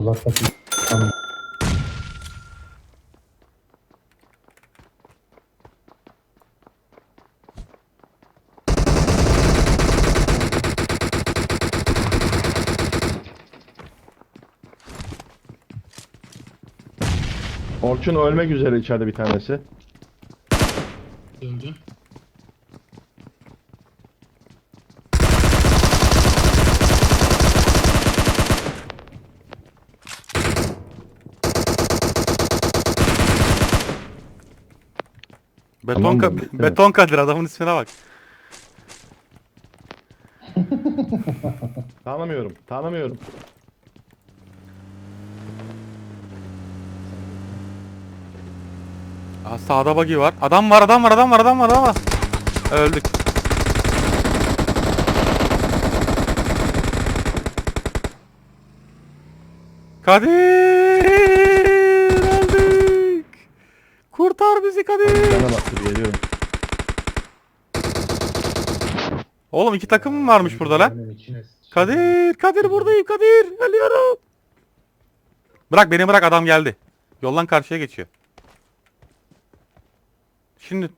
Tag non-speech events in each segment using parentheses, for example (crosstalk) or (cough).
Uzaktaki Tamam. Orçun ölmek üzere içeride bir tanesi. Öldü. Beton, Tamam ka- mi? beton Kadir adamın ismine bak. (laughs) Tanımıyorum. Tanımıyorum. Aa, sağda buggy var. Adam var adam var adam var adam var adam var. Öldük. Kadir öldük. Kurtar bizi Kadir. Geliyorum. Oğlum iki takım mı varmış burada lan? Kadir, Kadir buradayım Kadir. Ölüyorum. Bırak beni bırak adam geldi. Yoldan karşıya geçiyor. Şimdi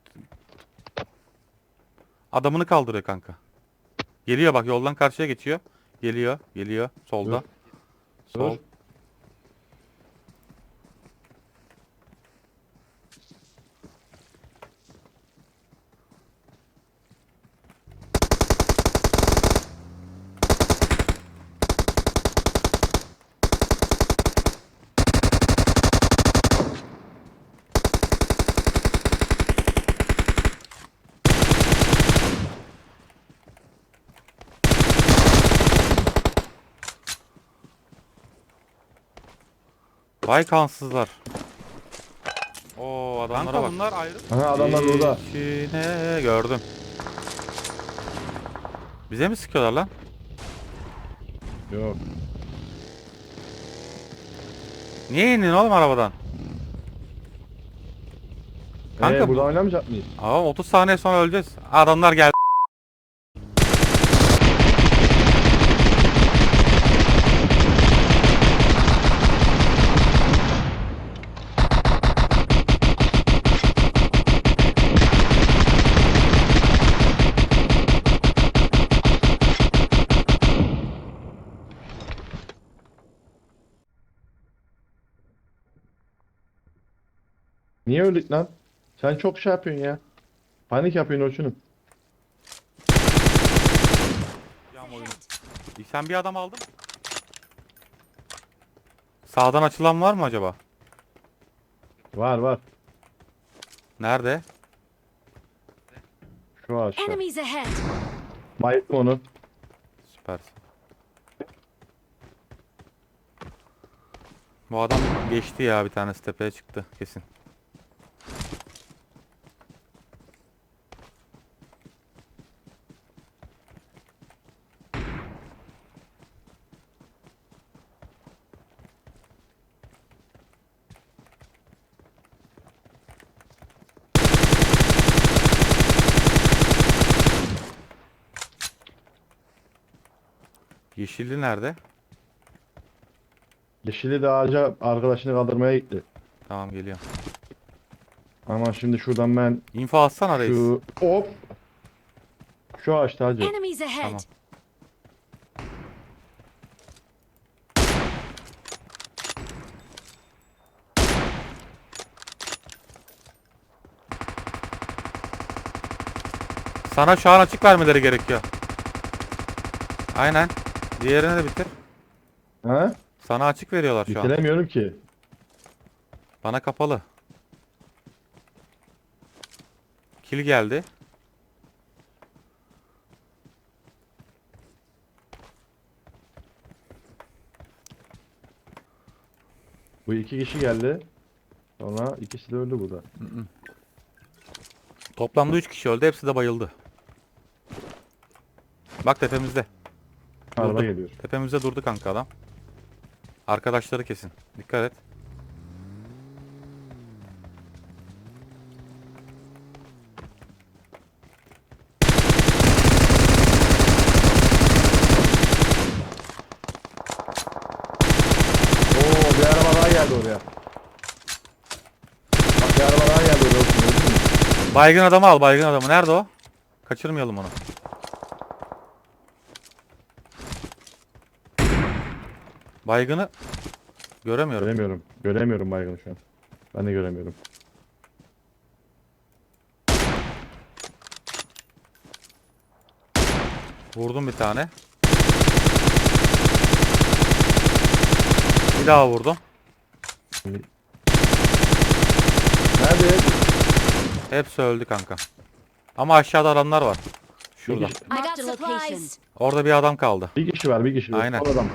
adamını kaldırıyor kanka. Geliyor bak yoldan karşıya geçiyor. Geliyor, geliyor solda. Dur. Sol. Dur. Vay kansızlar. Oo adamlara Kanka bak. bunlar ayrı. Aha adamlar burada. İçine gördüm. Bize mi sıkıyorlar lan? Yok. Niye indin oğlum arabadan? Kanka Ee, bu- burada oynamayacak mıyız? Ama 30 saniye sonra öleceğiz. Adamlar geldi. Niye öldük lan? Sen çok şey yapıyorsun ya. Panik yapıyorsun Orçun'um. Sen bir adam aldın. Sağdan açılan var mı acaba? Var var. Nerede? Şu ağaçta. Enemies ahead! Onu. Süpersin. Bu adam geçti ya bir tanesi tepeye çıktı kesin. Yeşilli nerede? Yeşili de ağaca arkadaşını kaldırmaya gitti. Tamam geliyorum. Ama şimdi şuradan ben İnfo atsana reis. şu hop şu ağaçta hacı. Enemies ahead! Tamam. Sana şu an açık vermeleri gerekiyor. Aynen. Diğerini de bitir. Ha? Sana açık veriyorlar şu an. Bitiremiyorum ki. Bana kapalı. Kill geldi. Bu iki kişi geldi. Sonra ikisi de öldü burada. Toplamda 3 kişi öldü. Hepsi de bayıldı. Bak tepemizde. Araba Durdu. geliyor. Tepemizde durdu kanka adam. Arkadaşları kesin. Dikkat et. geldi oraya. Bak bir araba daha geldi oraya. Baygın adamı al baygın adamı. Nerede o? Kaçırmayalım onu. Baygını göremiyorum. Göremiyorum. Göremiyorum baygını şu an. Ben de göremiyorum. Vurdum bir tane. Bir daha vurdum. Nerede? Hepsi öldü kanka. Ama aşağıda adamlar var. Şurada. I got supplies. Orada bir adam kaldı. bir kişi var, bir kişi var. Aynen. Son adam.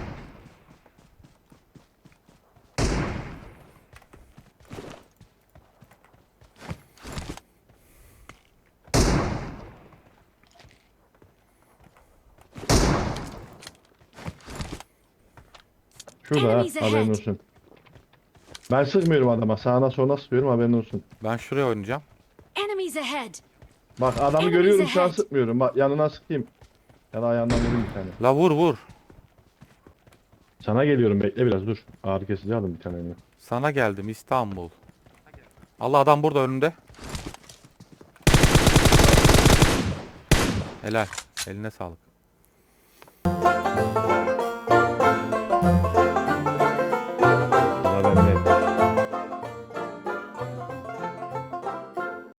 Şurada ha, haberin olsun. Ben sıkmıyorum adama. Sağına soluna sıkıyorum haberin olsun. Ben şuraya oynayacağım. Enemies ahead. Bak adamı görüyorum şu an sıkmıyorum. Bak yanına sıkayım. Ya da ayağından vurayım bir tane. La vur vur. Sana geliyorum bekle biraz dur. Ağrı kesici aldım bir tane. Sana geldim İstanbul. Allah adam burada önünde. Helal. Eline sağlık.